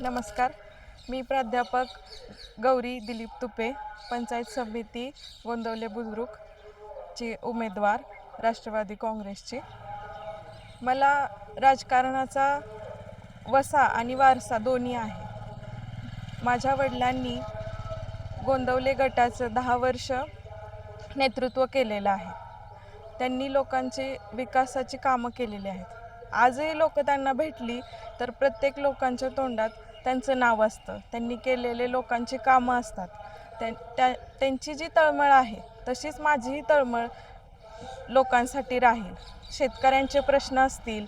नमस्कार. मी प्राध्यापक गौरी दिलीप तुपे पंचायत समिती गोंदवले बुद्रुकची उमेदवार राष्ट्रवादी काँग्रेसची. मला राजकारणाचा वसा आणि वारसा दोन्ही आहे. माझ्या वडिलांनी गोंदवले गटाचं दहा वर्ष नेतृत्व केलेलं आहे. त्यांनी लोकांची विकासाची कामं केलेली आहेत. आजही लोक त्यांना भेटली तर प्रत्येक लोकांच्या तोंडात त्यांचं नाव असतं. त्यांनी केलेले लोकांची कामं असतात. त्यां त्या त्यांची जी तळमळ आहे तशीच माझीही तळमळ लोकांसाठी राहील. शेतकऱ्यांचे प्रश्न असतील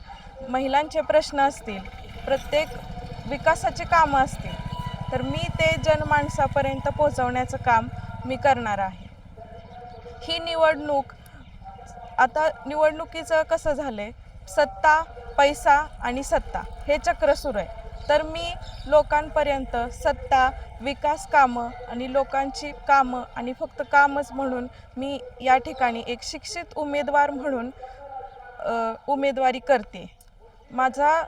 महिलांचे प्रश्न असतील प्रत्येक विकासाचे कामं असतील तर मी ते जनमानसापर्यंत पोहोचवण्याचं काम मी करणार आहे. ही निवडणूक आता निवडणुकीचं कसं झालं आहे सत्ता पैसा आणि सत्ता हे चक्र सुरू आहे. तर मी लोकांपर्यंत सत्ता विकास कामं आणि लोकांची कामं आणि फक्त कामच म्हणून मी या ठिकाणी एक शिक्षित उमेदवार म्हणून उमेदवारी करते. माझा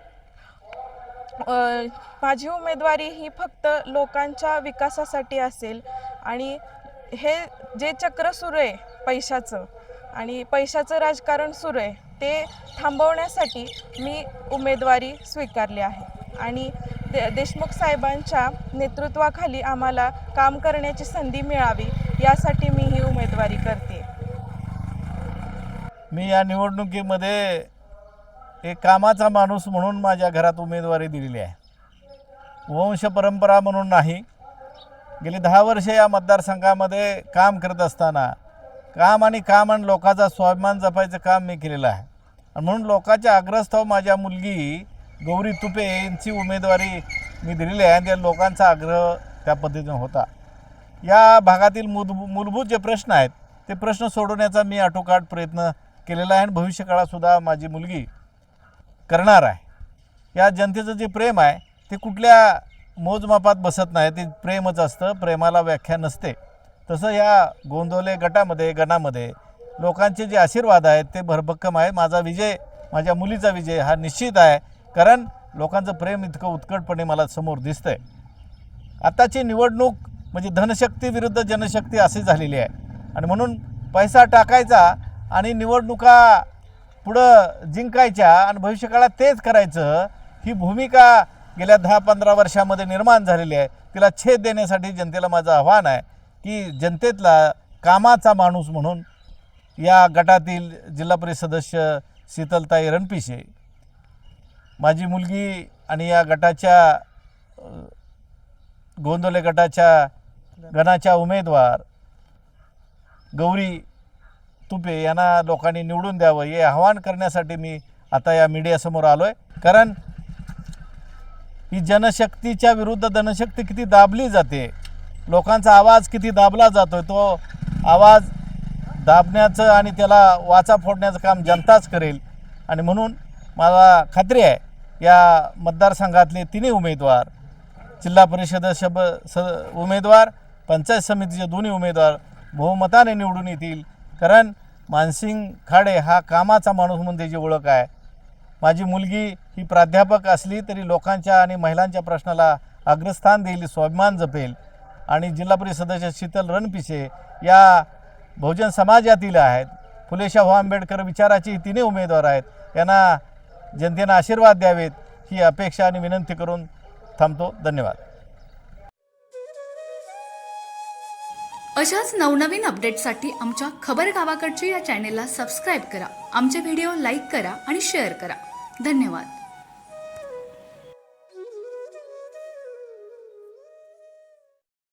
माझी उमेदवारी ही फक्त लोकांच्या विकासासाठी असेल आणि हे जे चक्र सुरू आहे पैशाचं आणि पैशाचं राजकारण सुरू आहे ते थांबवण्यासाठी मी उमेदवारी स्वीकारली आहे. आणि दे देशमुख साहेबांच्या नेतृत्वाखाली आम्हाला काम करण्याची संधी मिळावी यासाठी मी ही उमेदवारी करते. मी या निवडणुकीमध्ये एक कामाचा माणूस म्हणून माझ्या घरात उमेदवारी दिलेली आहे. वंश परंपरा म्हणून नाही. गेली दहा वर्षे या मतदारसंघामध्ये काम करत असताना काम आणि काम आणि लोकांचा स्वाभिमान जपायचं काम मी केलेलं आहे. आणि म्हणून लोकांच्या आग्रहस्थाव माझ्या मुलगी गौरी तुपे यांची उमेदवारी मी दिलेली आहे. आणि त्या लोकांचा आग्रह त्या पद्धतीनं होता. या भागातील मूल मूलभूत जे प्रश्न आहेत ते प्रश्न सोडवण्याचा मी आटोकाट प्रयत्न केलेला आहे आणि भविष्यकाळातसुद्धा माझी मुलगी करणार आहे. या जनतेचं जे प्रेम आहे ते कुठल्या मोजमापात बसत नाही. ते प्रेमच असतं प्रेमाला व्याख्या नसते. तसं या गोंदवले गटामध्ये गणामध्ये लोकांचे जे आशीर्वाद आहेत ते भरभक्कम आहे माझा विजय माझ्या मुलीचा विजय हा निश्चित आहे. कारण लोकांचं प्रेम इतकं उत्कटपणे मला समोर दिसतंय. आत्ताची निवडणूक म्हणजे धनशक्ती विरुद्ध जनशक्ती अशी झालेली आहे. आणि म्हणून पैसा टाकायचा आणि निवडणुका पुढं जिंकायच्या आणि भविष्यकाळात तेच करायचं ही भूमिका गेल्या दहा पंधरा वर्षामध्ये निर्माण झालेली आहे. तिला छेद देण्यासाठी जनतेला माझं आव्हान आहे की जनतेतला कामाचा माणूस म्हणून या गटातील जिल्हा परिषद सदस्य शीतलताई रणपिसे माझी मुलगी आणि या गटाच्या अ, गोंदवले गटाच्या गणाच्या उमेदवार गौरी तुपे यांना लोकांनी निवडून द्यावं हे आव्हान करण्यासाठी मी आता या मीडियासमोर आलो आहे कारण ही जनशक्तीच्या विरुद्ध धनशक्ती किती दाबली जाते लोकांचा आवाज किती दाबला जातो तो आवाज दाबण्याचं आणि त्याला वाचा फोडण्याचं काम जनताच करेल. आणि म्हणून मला खात्री आहे या मतदारसंघातले तिन्ही उमेदवार जिल्हा परिषद सब स उमेदवार पंचायत समितीचे दोन्ही उमेदवार बहुमताने निवडून येतील. कारण मानसिंग खाडे हा कामाचा माणूस म्हणून त्याची ओळख आहे. माझी मुलगी ही प्राध्यापक असली तरी लोकांच्या आणि महिलांच्या प्रश्नाला अग्रस्थान देईल स्वाभिमान जपेल. आणि जिल्हा परिषद सदस्य शीतल रणपिसे या बहुजन समाजातील आहेत. फुले शाहू आंबेडकर विचाराची तिन्ही उमेदवार आहेत. यांना जनतेनं आशीर्वाद द्यावेत ही अपेक्षा आणि विनंती करून थांबतो. धन्यवाद. अशाच नवनवीन अपडेटसाठी आमच्या खबर गावाकडच्या या चॅनेलला सबस्क्राईब करा. आमचे व्हिडिओ लाईक करा आणि शेअर करा. धन्यवाद.